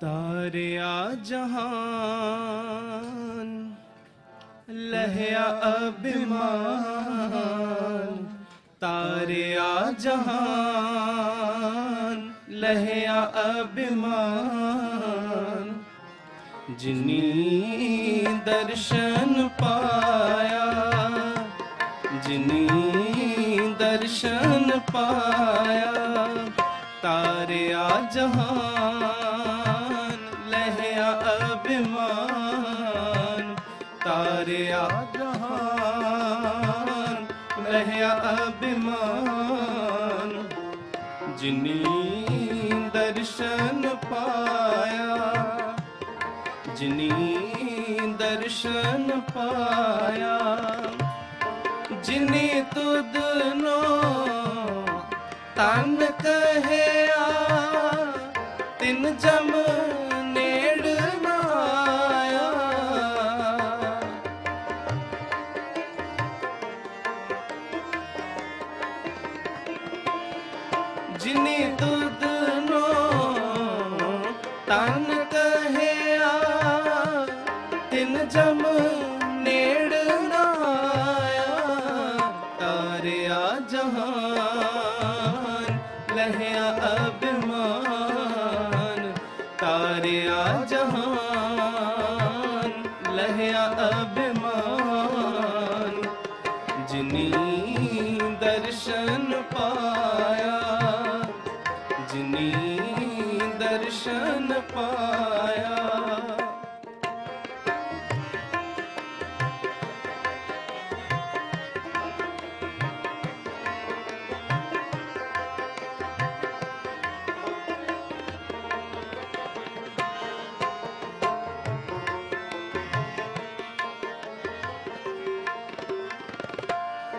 ਤਾਰਿਆ ਜਹਾਨ, ਲਹਿਆ ਅਭਿਮਾਨ। ਤਾਰਿਆ ਜਹਾਨ, ਲਹਿਆ ਅਭਿਮਾਨ। ਜਿਨੀ ਦਰਸ਼ਨ ਪਾਇਆ, ਜਿਨੀ ਦਰਸ਼ਨ ਪਾਇਆ, ਤਾਰਿਆ ਜਹਾਨ। ਅਭਿਮਾਨ ਤਾਰਿਆ ਜਹਾਨ ਲਹਿਆ ਅਭਿਮਾਨ। ਜਿਨੀ ਦਰਸ਼ਨ ਪਾਇਆ, ਜਿਨੀ ਦਰਸ਼ਨ ਪਾਇਆ, ਜਿਨੀ ਤੁਧ ਨੋ ਤਨ ਕਹਿਆ, ਤਿਨ ਜਮ ਜਿਨੀ ਤੁਧ ਨੋ ਤਨ ਕਹਿਆ, ਤਿਨ ਜਮ ਨੇੜ ਨਾ ਤਾਰਿਆ ਜਹਾਨ, ਲਹਿਆ ਅਭਿਮਾਨ, ਤਾਰਿਆ ਜਹਾਨ, ਲਹਿਆ ਅਭਿਮਾਨ, ਜਿਨੀ ਦਰਸ਼ਨ ਦਰਸ਼ਨ ਪਾਇਆ।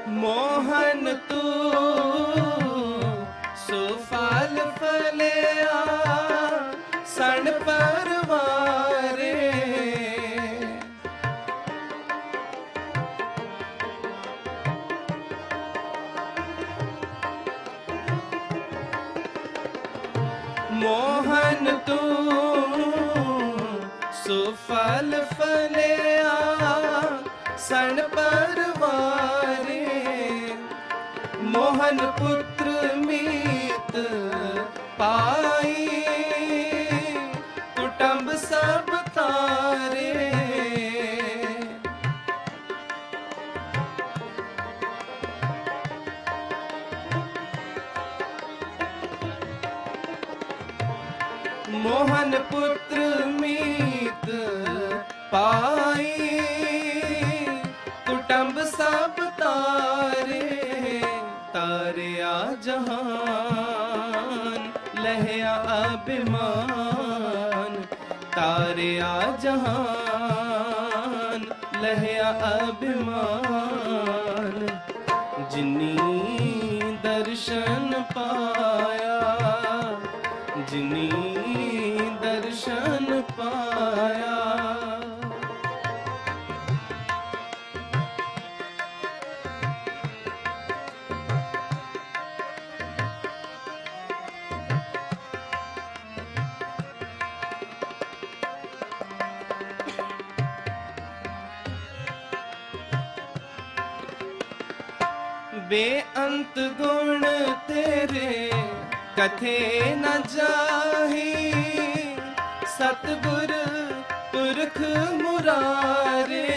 ਮੋਹਨ ਤੂੰ ਮੋਹਨ ਤੂੰ ਸੁਫਲ ਫਲਿਆ ਸਣ ਪਰਵਾਰੇ ਮੋਹਨ ਪੁੱਤਰ ਮੀਤ ਪਾਈ ਮੋਹਨ ਪੁੱਤਰ ਮੀਤ ਪਾਈ। ਕੁਟੰਬ ਸਭ ਤਾਰੇ, ਤਾਰਿਆ ਜਹਾਨ, ਲਹਿਆ ਅਭਿਮਾਨ। ਤਾਰਿਆ ਜਹਾਨ, ਲਹਿਆ ਅਭਿਮਾਨ। ਜਿਨੀ ਦਰਸ਼ਨ ਪਾ ਬੇਅੰਤ ਗੁਣ ਤੇਰੇ, ਕਥੇ ਨਾ ਜਾਹੀ। ਸਤਿਗੁਰ ਪੁਰਖ ਮੁਰਾਰੇ।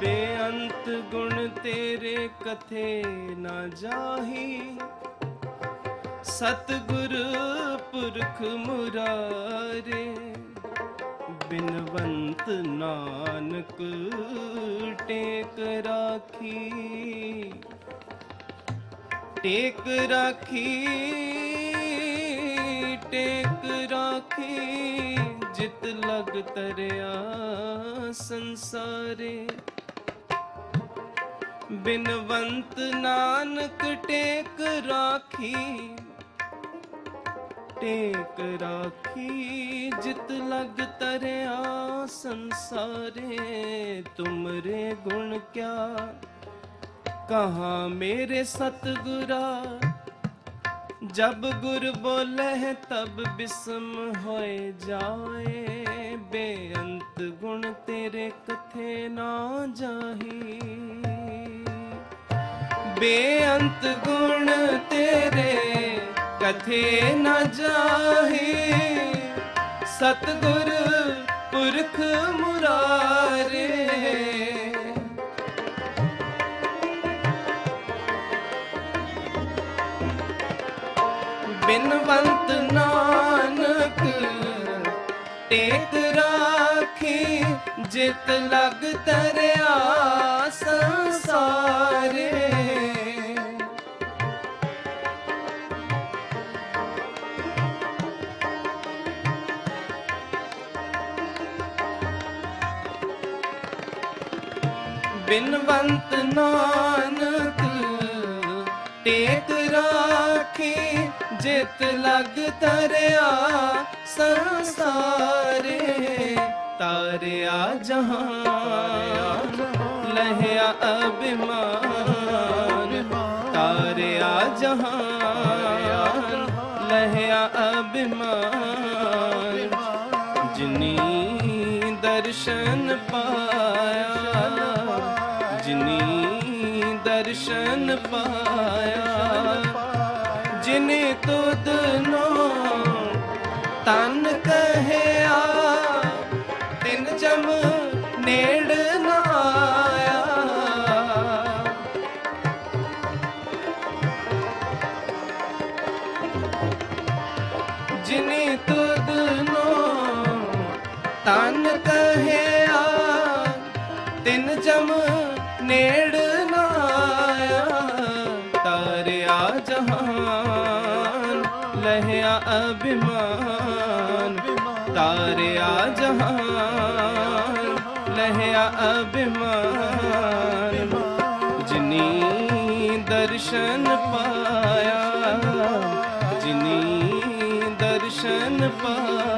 ਬੇਅੰਤ ਗੁਣ ਤੇਰੇ, ਕਥੇ ਨਾ ਜਾਹੀ। ਸਤਿਗੁਰ ਪੁਰਖ ਮੁਰਾਰੇ ਬਿਨਵੰਤ ਨਾਨਕ ਟੇਕ ਰਾਖੀ। ਟੇਕ ਰਾਖੀ ਟੇਕ ਰਾਖੀ, ਜਿਤ ਲਗ ਤਰਿਆ ਸੰਸਾਰੇ। ਬਿਨਵੰਤ ਨਾਨਕ ਟੇਕ ਰਾਖੀ ਟੇਕ ਰਾਖੀ, ਜਿਤ ਲਗ ਤਰਿਆ ਸੰਸਾਰੇ, ਤੁਮਰੇ ਗੁਣ ਕਿਆ? ਕਹਾ ਮੇਰੇ ਸਤਗੁਰਾ, ਜਬ ਗੁਰ ਬੋਲੇ ਤਬ ਬਿਸਮ ਹੋਏ ਜਾਏ, ਬੇਅੰਤ ਗੁਣ ਤੇਰੇ ਕਥੇ ਨਾ ਜਾਹੀ। ਬੇਅੰਤ ਗੁਣ ਤੇਰੇ ਕਥੇ ਨਾ ਜਾਹੀ। ਸਤਗੁਰ ਪੁਰਖ ਮੁਰਾਰੇ। ਬਿਨਵੰਤ ਨਾਨਕ ਟੇਕ ਰਾਖੀ ਜਿਤ ਲਗ ਤਰਿਆ ਸੰਸਾਰੇ। ਬਿਨਵੰਤ ਨਾਨਕ, ਟੇਕ ਰਾਖੀ, ਜਿਤ ਲਗ ਤਰਿਆ, ਸੰਸਾਰੇ ਤਾਰਿਆ ਜਹਾਨ, ਲਹਿਆ ਅਭਿਮਾਨ, ਤਾਰਿਆ ਜਹਾਨ, ਲਹਿਆ ਅਭਿਮਾਨ, ਜਿਨੀ ਦਰਸ਼ਨ ਪਾ ਦਰਸ਼ਨ ਪਾਇਆ। ਜਿਨੇ ਤੁਧ ਨੋ ਤਨ ਕਹਿਆ, ਤਿੰਨ ਜਮ ਨੇੜ ਨ ਆਇਆ। ਜਿਨੇ ਤੁਧ ਨੋ ਤਨ ਕਹਿਆ ਲਹਿਆ ਅਭਿਮਾਨ ਤਾਰਿਆ ਜਹਾਨ ਲਹਿਆ ਅਭਿਮਾਨ ਜਿਨੀ ਦਰਸ਼ਨ ਪਾਇਆ ਜਿਨੀ ਦਰਸ਼ਨ ਪਾਇਆ।